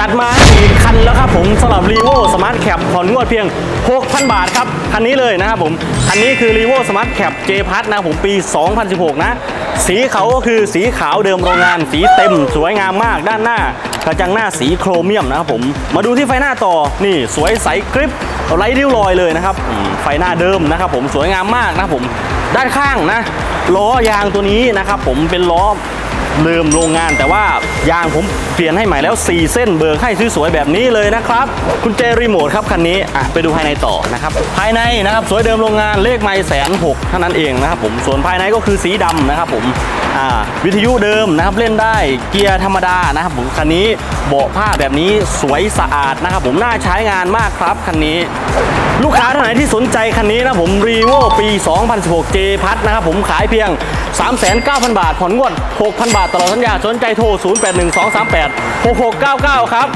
จัดมาอีกคันแล้วครับผมสำหรับ r ีโวสมาร์ทแคปผ่อนงวดเพียง 6,000 บาทครับ คันนี้เลยนะครับผม คันนี้คือ r ีโวสมาร์ทแคปเจพัทนะผมปี 2016 นะ สีเขาก็คือสีขาวเดิมโรงงาน สีเต็มสวยงามมากด้านหน้ากระจังหน้าสีโครเมียมนะครับผม มาดูที่ไฟหน้าต่อนี่สวยใสกริปไร้ริ้วรอยเลยนะครับไฟหน้าเดิมนะครับผมสวยงามมากนะผม ด้านข้างนะล้อยางตัวนี้นะครับผมเป็นล้อ เดิมโรงงานแต่ว่ายางผมเปลี่ยนให้ใหม่แล้ว 4 เส้นเบิกให้สวยๆแบบนี้เลยนะครับ คุณเจรีโมทครับคันนี้อะไปดูภายในต่อนะครับภายในนะครับสวยเดิมโรงงานเลขไม่แสนหกเท่านั้นเองนะครับผมส่วนภายในก็คือสีดำนะครับผมอ่าวิทยุเดิมนะครับเล่นได้เกียร์ธรรมดานะครับผมคันนี้ เบาะผ้าแบบนี้สวยสะอาดนะครับผมน่าใช้งานมากครับคันนี้ ลูกค้าท่านไหนที่สนใจคันนี้นะผมรีโวปี 2016 J พัทนะครับผมขายเพียง 39,000บาทผ่อนงวด 6,000 บาทตลอดสัญญาสนใจโทร 081238 6699 ครับ